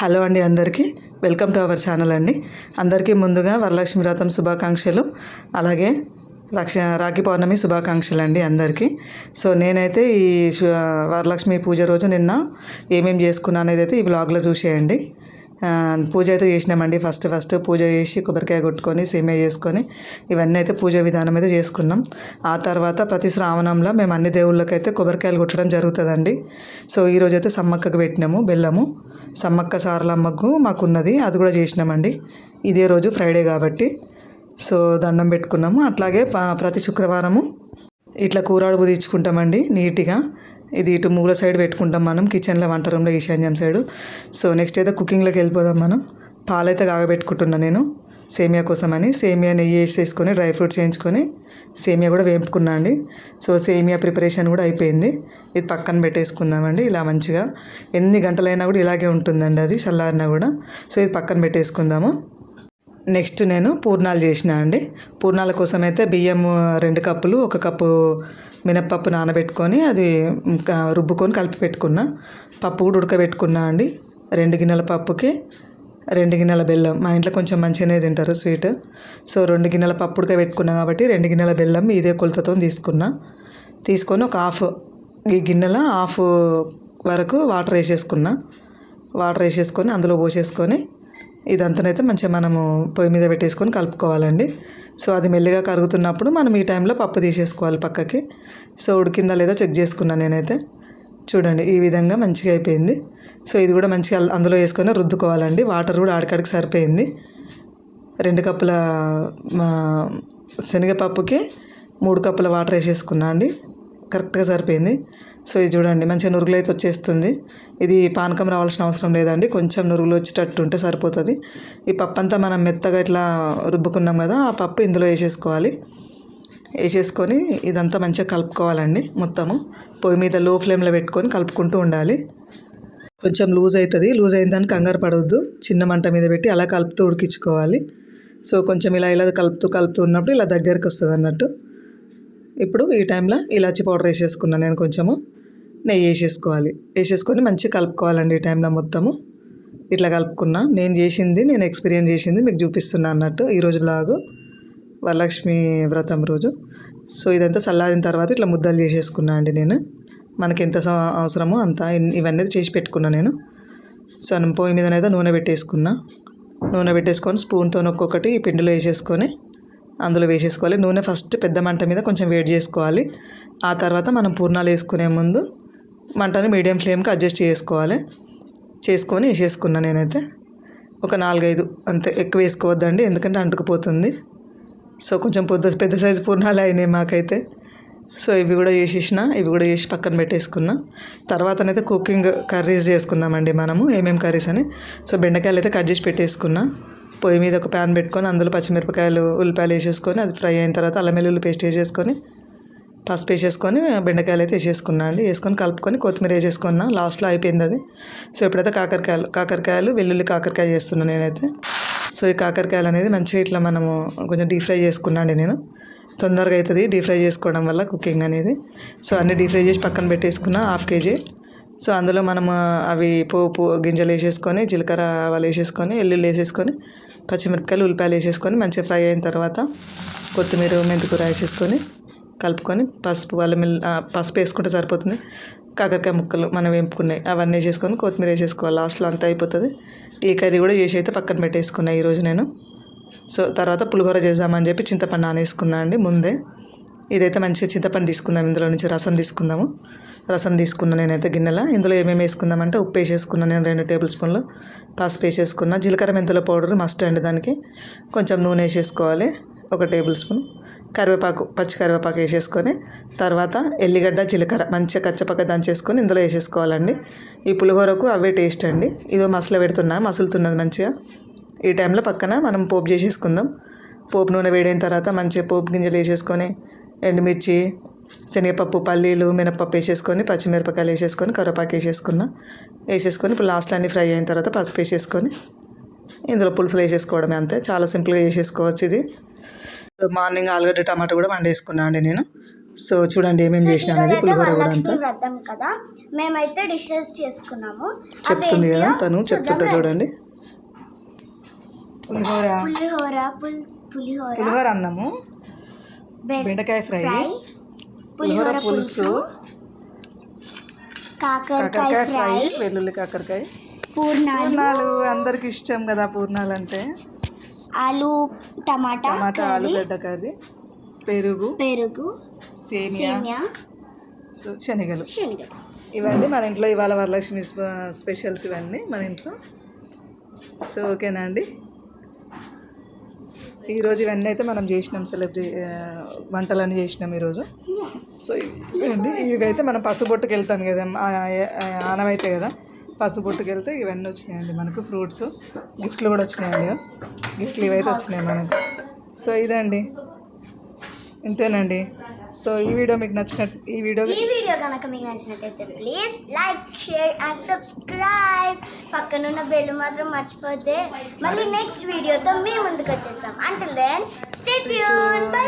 Hello అండి అందరికీ. Welcome to our channel అండి. అందరికీ ముందుగా వరలక్ష్మి వ్రతం శుభాకాంక్షలు. అలాగే రక్ష రాఖీ పౌర్ణమి శుభాకాంక్షలు అండి అందరికీ. సో నేనైతే ఈ వరలక్ష్మి పూజ రోజు నిన్న ఏమేమి చేసుకున్నా అనేది అయితే ఈ వ్లాగ్లో చూసేయండి. పూజ అయితే చేసినామండి. ఫస్ట్ ఫస్ట్ పూజ చేసి కొబ్బరికాయ కొట్టుకొని సేమే చేసుకొని ఇవన్నీ అయితే పూజ విధానం అయితే చేసుకున్నాం. ఆ తర్వాత ప్రతి శ్రావణంలో మేము అన్ని దేవుళ్ళకైతే కొబ్బరికాయలు కొట్టడం జరుగుతుందండి. సో ఈరోజు అయితే సమ్మక్కకు పెట్టినాము బెల్లము. సమ్మక్క సారలమ్మకు మాకున్నది అది కూడా చేసినామండి. ఇదే రోజు ఫ్రైడే కాబట్టి. సో దండం పెట్టుకున్నాము. అట్లాగే ప- ప్రతి శుక్రవారము ఇట్లా కూరాడు తెచ్చుకుంటామండి నీట్గా. ఇది ఇటు మూల సైడ్ పెట్టుకుంటాం మనం కిచెన్లో వంట రూమ్లో ఈశాన్యం సైడు. సో నెక్స్ట్ అయితే కుకింగ్లోకి వెళ్ళిపోదాం మనం. పాలైతే కాగబెట్టుకుంటున్నాను నేను సేమియా కోసమని. సేమియా నెయ్యి వేసేసుకొని డ్రై ఫ్రూట్స్ వేయించుకొని సేమియా కూడా వేపుకున్నా అండి. సో సేమియా ప్రిపరేషన్ కూడా అయిపోయింది. ఇది పక్కన పెట్టేసుకుందామండి ఇలా మంచిగా. ఎన్ని గంటలైనా కూడా ఇలాగే ఉంటుందండి అది చల్లారినా కూడా. సో ఇది పక్కన పెట్టేసుకుందాము. నెక్స్ట్ నేను పూర్ణాలు చేసిన అండి. పూర్ణాల కోసం అయితే బియ్యం రెండు కప్పులు ఒక కప్పు మినప్పప్పు నానబెట్టుకొని అది ఇంకా రుబ్బుకొని కలిపి పెట్టుకున్నా. పప్పు కూడా ఉడకబెట్టుకున్నా అండి. రెండు గిన్నెల పప్పుకి రెండు గిన్నెల బెల్లం. మా ఇంట్లో కొంచెం మంచిగానే తింటారు స్వీట్. సో రెండు గిన్నెల పప్పు ఉడకబెట్టుకున్నా కాబట్టి రెండు గిన్నెల బెల్లం ఇదే కొలతతో తీసుకున్నా. తీసుకొని ఒక హాఫ్ ఈ గిన్నెల హాఫ్ వరకు వాటర్ వేసేసుకున్నా. వాటర్ వేసేసుకొని అందులో పోసేసుకొని ఇదంతనైతే మంచిగా మనము పొయ్యి మీద పెట్టేసుకొని కలుపుకోవాలండి. సో అది మెల్లిగా కరుగుతున్నప్పుడు మనం ఈ టైంలో పప్పు తీసేసుకోవాలి పక్కకి. సో ఉడికిందా లేదా చెక్ చేసుకున్నాను నేనైతే. చూడండి ఈ విధంగా మంచిగా అయిపోయింది. సో ఇది కూడా మంచిగా అల్- అందులో వేసుకొని రుద్దుకోవాలండి. వాటర్ కూడా ఆడికాడికి సరిపోయింది. రెండు కప్పుల మా శనగపప్పుకి మూడు కప్పుల వాటర్ వేసేసుకున్నా అండి. కరెక్ట్గా సరిపోయింది. సో ఇది చూడండి మంచిగా నురుగులు అయితే వచ్చేస్తుంది. ఇది పానకం రావాల్సిన అవసరం లేదండి. కొంచెం నురుగులు వచ్చేటట్టు ఉంటే సరిపోతుంది. ఈ పప్పు అంతా మనం మెత్తగా ఇట్లా రుబ్బుకున్నాం కదా ఆ పప్పు ఇందులో వేసేసుకోవాలి. వేసేసుకొని ఇదంతా మంచిగా కలుపుకోవాలండి మొత్తము. పొయ్యి మీద లో ఫ్లేమ్లో పెట్టుకొని కలుపుకుంటూ ఉండాలి. కొంచెం లూజ్ అవుతుంది లూజ్ అయిన దానికి కంగారు పడవద్దు చిన్న మంట మీద పెట్టి అలా కలుపుతూ ఉడికించుకోవాలి. సో కొంచెం ఇలా ఇలా కలుపుతూ కలుపుతూ ఉన్నప్పుడు ఇలా దగ్గరికి వస్తుంది అన్నట్టు ఇప్పుడు ఈ టైంలో ఇలాచి పౌడర్ వేసేసుకున్నాను నేను కొంచెము. నెయ్యి వేసేసుకోవాలి. వేసేసుకొని మంచిగా కలుపుకోవాలండి ఈ టైంలో మొత్తము. ఇట్లా కలుపుకున్నా. నేను చేసింది నేను ఎక్స్పీరియన్స్ చేసింది మీకు చూపిస్తున్నా అన్నట్టు ఈరోజు లాగు వరలక్ష్మి వ్రతం రోజు. సో ఇదంతా చల్లారిన తర్వాత ఇట్లా ముద్దలు చేసేసుకున్నా అండి నేను. మనకి ఎంత స- అవసరమో అంత ఇవన్నీ చేసి పెట్టుకున్నా నేను. సో నేను పొయ్యి మీదనైతే నూనె పెట్టేసుకున్నా. నూనె పెట్టేసుకొని స్పూన్తో ఒక్కొక్కటి పిండిలో వేసేసుకొని అందులో వేసేసుకోవాలి. నూనె ఫస్ట్ పెద్ద మంట మీద కొంచెం వేడి చేసుకోవాలి. ఆ తర్వాత మనం పూర్ణాలు వేసుకునే ముందు మంటని మీడియం ఫ్లేమ్కి అడ్జస్ట్ చేసుకోవాలి. చేసుకొని వేసేసుకున్నా నేనైతే. ఒక నాలుగైదు అంతే. ఎక్కువ వేసుకోవద్దండి ఎందుకంటే అంటుకుపోతుంది. సో కొంచెం పెద్ద పెద్ద సైజు పూర్ణాలు అయినాయి మాకైతే. సో ఇవి కూడా చేసేసిన ఇవి కూడా చేసి పక్కన పెట్టేసుకున్నా. తర్వాతనైతే కుకింగ్ కర్రీస్ చేసుకుందామండి మనము ఏమేమి కర్రీస్ అని. సో బెండకాయలు అయితే కట్ చేసి పెట్టేసుకున్నా. పొయ్యి మీద ఒక ప్యాన్ పెట్టుకొని అందులో పచ్చిమిరపకాయలు ఉల్లిపాయలు వేసేసుకొని అది ఫ్రై అయిన తర్వాత అల్లం వెల్లుల్లి పేస్ట్ వేసేసుకొని పసుపు వేసేసుకొని బెండకాయలు అయితే వేసేసుకున్నా అండి. వేసుకొని కలుపుకొని కొత్తిమీర వేసేసుకున్నా. లాస్ట్లో అయిపోయింది అది. సో ఇప్పుడైతే కాకరకాయలు కాకరకాయలు వెల్లుల్లి కాకరకాయ చేస్తున్నాను నేనైతే. సో ఈ కాకరకాయలు అనేది మంచిగా ఇట్లా మనము కొంచెం డీప్ ఫ్రై చేసుకున్నా అండి నేను. తొందరగా అవుతుంది డీప్ ఫ్రై చేసుకోవడం వల్ల కుకింగ్ అనేది. సో అన్ని డీప్ ఫ్రై చేసి పక్కన పెట్టేసుకున్నా హాఫ్ కేజీ. సో అందులో మనము అవి పోపు గింజలు వేసేసుకొని జీలకర్ర ఆవాలు వేసేసుకొని ఎల్లుల్లి వేసేసుకొని పచ్చిమిరపకాయలు ఉల్లిపాయలు వేసేసుకొని మంచిగా ఫ్రై అయిన తర్వాత కొత్తిమీర మెంతికూర వేసేసుకొని కలుపుకొని పసుపు అల్లం పసుపు వేసుకుంటే సరిపోతుంది. కాకరకాయ ముక్కలు మనం వేపుకున్నాయి అవన్నీ వేసేసుకొని కొత్తిమీర వేసేసుకోవాలి. లాస్ట్లో అంతా అయిపోతుంది. ఈ కర్రీ కూడా చేసి అయితే పక్కన పెట్టేసుకున్నాను ఈరోజు నేను. సో తర్వాత పులిహోర చేద్దామని చెప్పి చింతపండు నానేసుకున్నా అండి ముందే. ఇదైతే మంచిగా చింతపండు తీసుకుందాం. ఇందులో నుంచి రసం తీసుకుందాము. రసం తీసుకున్నా నేనైతే గిన్నెలో. ఇందులో ఏమేమి వేసుకుందామంటే ఉప్పు వేసేసుకున్నా నేను రెండు టేబుల్ స్పూన్లు పసుపు వేసేసుకున్నా. జీలకర్ర మెంతుల పౌడర్ మస్ట్ అండి దానికి. కొంచెం నూనె వేసేసుకోవాలి ఒక టేబుల్ స్పూన్. కరివేపాకు పచ్చి కరివేపాకు వేసేసుకొని తర్వాత ఎల్లిగడ్డ జీలకర్ర మంచిగా కచ్చపక్క దంచేసుకొని ఇందులో వేసేసుకోవాలండి. ఈ పులిహోరకు అవే టేస్ట్ అండి. ఇదో మసలు పెడుతున్నా మసులుతున్నది మంచిగా. ఈ టైంలో పక్కన మనం పోపు చేసేసుకుందాం. పోపు నూనె వేడైన తర్వాత మంచిగా పోపు గింజలు వేసేసుకొని ఎండుమిర్చి శనగపప్పు పల్లీలు మినపప్పు వేసేసుకొని పచ్చిమిరపకాయలు వేసేసుకొని కరివేపాకు వేసేసుకున్నా వేసేసుకొని ఇప్పుడు లాస్ట్లో అన్ని ఫ్రై అయిన తర్వాత పసుపు వేసేసుకొని ఇందులో పులుసులు వేసేసుకోవడమే అంతే. చాలా సింపుల్గా చేసేసుకోవచ్చు ఇది. మార్నింగ్ ఆలుగడ్డ టమాటా కూడా వండేసుకున్నా అండి నేను. సో చూడండి ఏమేమి చేసిన అనేది పులిహోర కూడా అంతా. కదా? మేమైతే డిషెస్ చేసుకున్నాము. చెప్తుంది కదా తను చెప్తుంటే చూడండి. పులిహోర. పులిహోర పుల్ పులిహోర. పులిహోర అన్నము. బెండకాయ ఫ్రై పులిహోర పులుసు కాకరకాయ ఫ్రై వెల్లుల్లి కాకరకాయ. పూర్ణాలు. పూర్ణాలు అందరికి ఇష్టం కదా పూర్ణాలు అంటే? ఆలు టమాటా టమాటా ఆలుగడ్డ కర్రీ పెరుగు పెరుగు సేమియా సో శనగలు. శనగలు. ఇవన్నీ మన ఇంట్లో ఇవాళ వరలక్ష్మి స్ప- స్పెషల్స్ ఇవన్నీ మన ఇంట్లో. సో ఓకేనా అండి? ఈరోజు ఇవన్నీ అయితే మనం చేసినాం సెలబ్రే వంటలన్నీ చేసినాం ఈరోజు. సో ఇవండి. ఇవైతే మనం పసుబొట్టుకు వెళ్తాం కదా ఆనమైతే కదా పసుపొట్టుకు వెళ్తే ఇవన్నీ వచ్చినాయండి మనకు ఫ్రూట్స్. గిఫ్ట్లు కూడా వచ్చినాయండి. గిఫ్ట్లు ఇవైతే వచ్చినాయి మనకు. సో ఇదండి. ఇంతేనండి. సో ఈ వీడియో మీకు నచ్చినట్టు ఈ వీడియో ఈ వీడియో కనుక మీకు నచ్చినట్టయితే please like share and subscribe పక్కన ఉన్న బెల్ మాత్రం మర్చిపోతే మళ్ళీ నెక్స్ట్ వీడియోతో మీ ముందుకు వచ్చేస్తాం. అంటే దెన్ స్టే ట్యూన్ బై